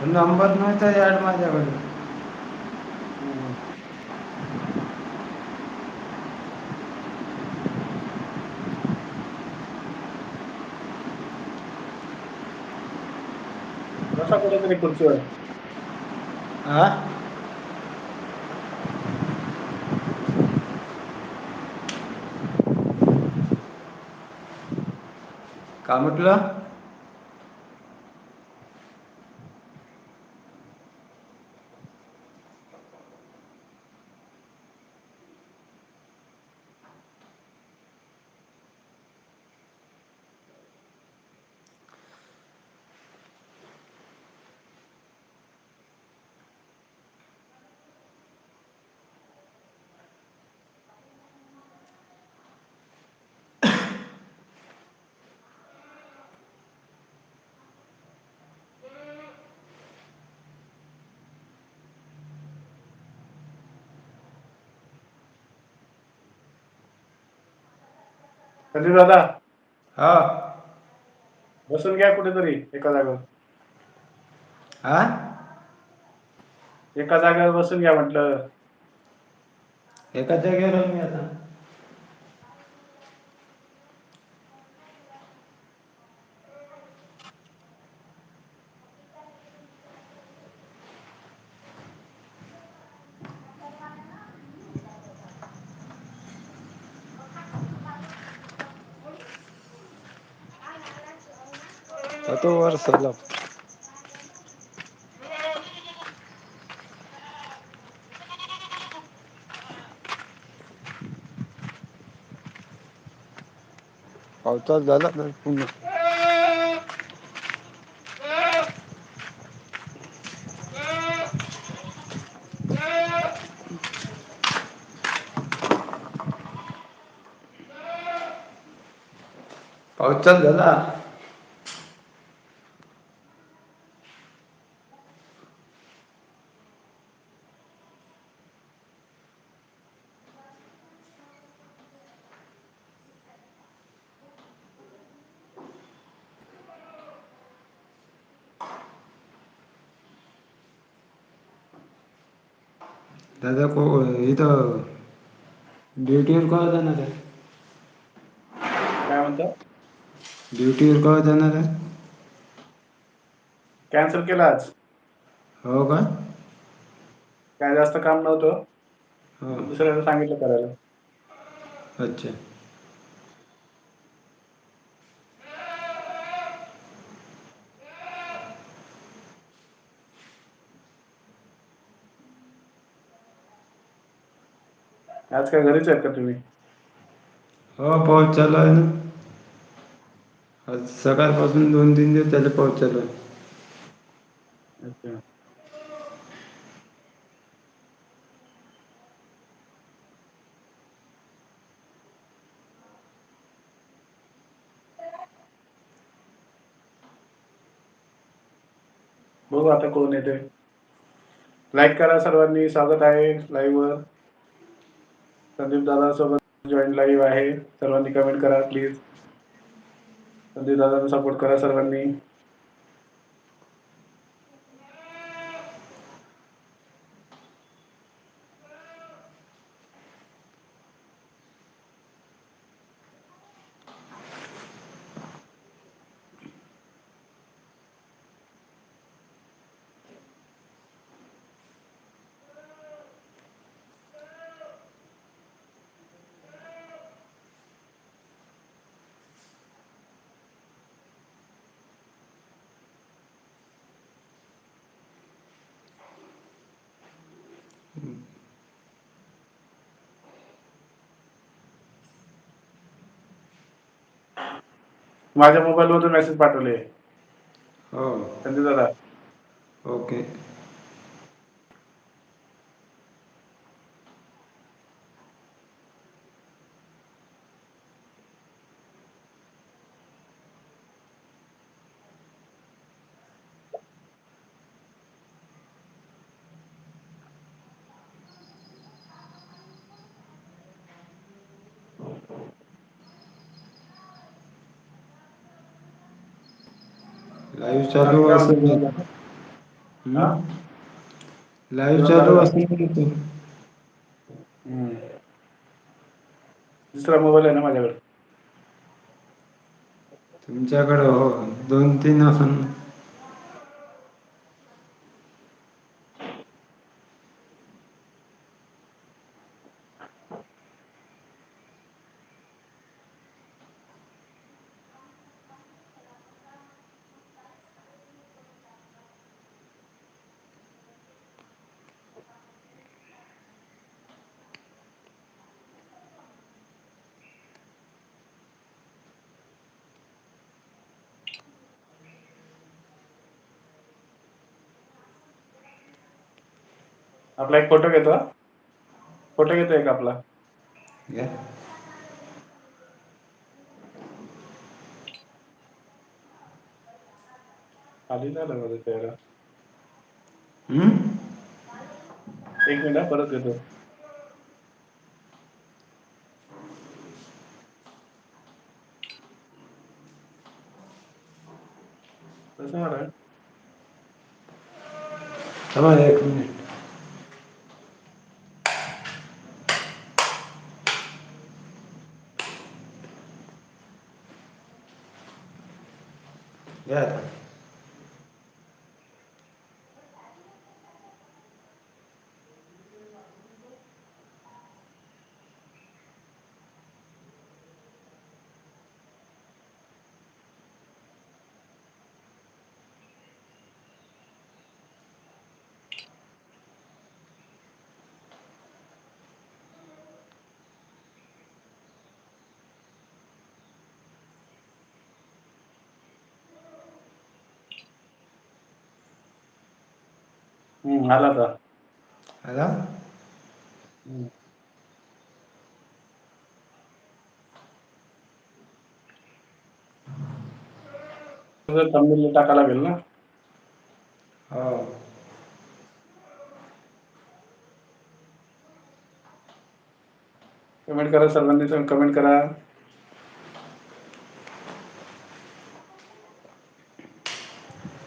Number नव्हता add माझ्याकडे. बसा कुठेतरी खुर्चीवर. आह. काय म्हटलं. संजय दादा. हा. बसून घ्या कुठेतरी एका जागेवर. आह. एका जागेवर बसून घ्या म्हटलं. एका जागेवर मी आता. तो वर सलप पावसाच झाला ना पूर्ण. पाऊस चालू झाला. दादा को इथं ड्युटीवर कवा जाणार आहे. काय म्हणता. ड्युटीवर कवा जाणार आहे. कॅन्सल केला आज. हो का. काय जास्त काम नव्हतं हो दुसऱ्याला सांगितलं करायला. अच्छा. आज काय घरीच आहेत का तुम्ही. हो पाऊस चालू आहे ना. आज सकाळपासून दोन तीन दिवस झाले पाऊस चालू आहे. अच्छा. बघू आता कोण येतंय. लाईक करा सर्वांनी स्वागत आहे लाईव्ह वर. संदीप दादा सोबत जॉईन लाईव्ह आहे सर्वांनी कमेंट करा प्लीज. संदीप दादांना सपोर्ट करा सर्वांनी. माझ्या मोबाईल मधून मेसेज पाठवले. हो संजय दादा. ओके. लाईव्ह चालू असेल लाईव्ह चालू असेल दुसरा मोबाईल आहे ना माझ्याकडे? तुमच्याकडे हो दोन तीन असन. आपला एक फोटो घेतो फोटो घेतो एक आपला. घ्या खाली झालं माझं चेहरा. हम्म? एक मिनिट हा, परत येतो कसं थांबा एक मिनिट. घ्या हम्म आला आता. आला? हम्म. thumbnail टाकायला लागेल ना? हो. कमेंट करा सर्वांनी कमेंट करा.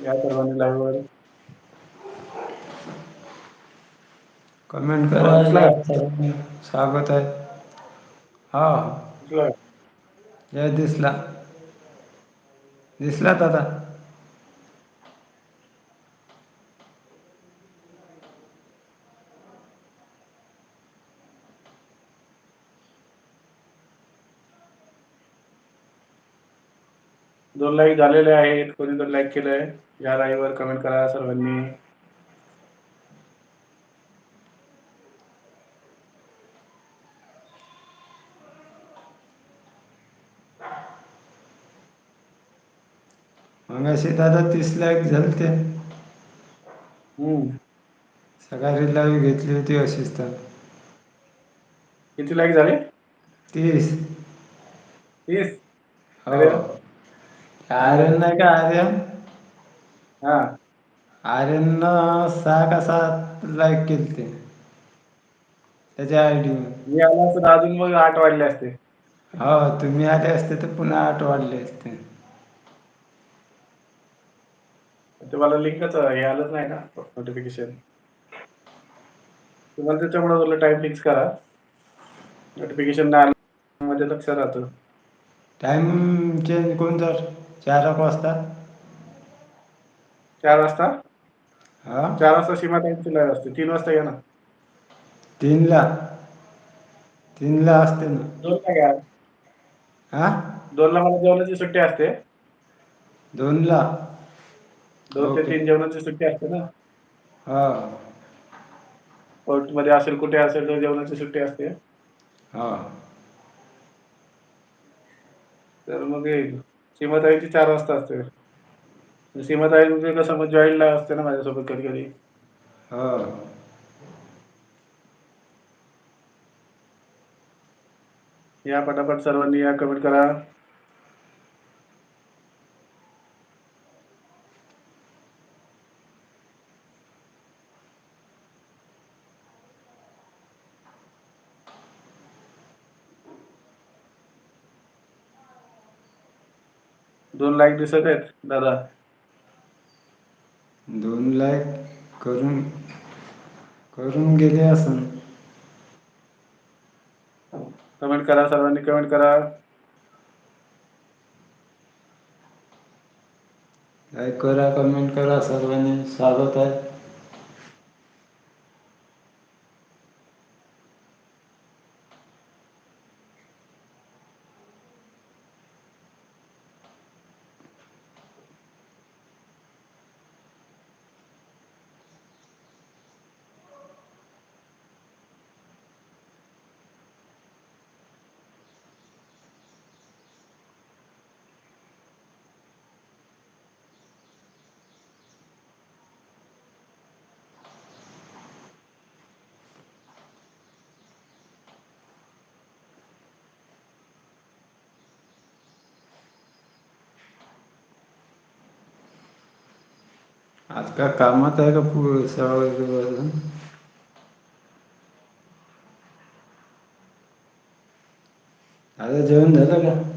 या सर्वांनी लाईव्ह वर कमेंट आवाज करा दिसला का लाईक करा। स्वागत आहे हा। दिसला जय दिसला। दिसला दादा। दोन लाईक झालेले आहेत कोणी तर लाईक केलंय? या लाईव्ह वर कमेंट करा सर्वांनी. मग असे दादा तीस लाख झालते. हम्म. सकाळी लाईव्ह घेतली होती अशीच तर. किती लाईक झाले? तीस. तीस? हो. अरे आर्यन नाही का आर्यन? हा. आर्यन सहा का सात लाईक केलते. त्याच्या आयडी वर मी आलो असतो तर अजून मग आठ वाढले असते. हो तुम्ही आले असते तर पुन्हा आठ वाढले असते. तुम्हाला लिंकच हे आलंच नाही ना नोटिफिकेशन तुम्हाला त्याच्यामुळे टाइम फिक्स करा. नोटिफिकेशन नाही आलं माझ्या लक्षात राहतं. टाइम चेंज कोण कर चार एक वाजता? चार वाजता? हा? चार वाजता सीमा ताईंची लाईव्ह असते. तीन वाजता या ना. तीनला? तीनला असते ना. दोन ला घ्या हा? दोन ला मला जेवणाची सुट्टी असते. दोनला? दोन ते तीन जेवणाची सुट्टी असते ना? हा. कोर्टमध्ये असेल कुठे असेल तर जेवणाची सुट्टी असते. हा. तर मग येईल सीमाताईची चार वाजता असते. सीमाताई म्हणजे कसं मग जॉईंट ला असते ना माझ्यासोबत कधी कधी हा. या पटापट सर्वांनी या कमेंट करा. दोन लाईक दिसत आहेत दादा. दोन लाख करून करून गेले असन. कमेंट करा सर्वांनी कमेंट करा. लाईक करा कमेंट करा सर्वांनी स्वागत आहे. आज का कामात आहे का पु सगळं आता जेवण झालं का?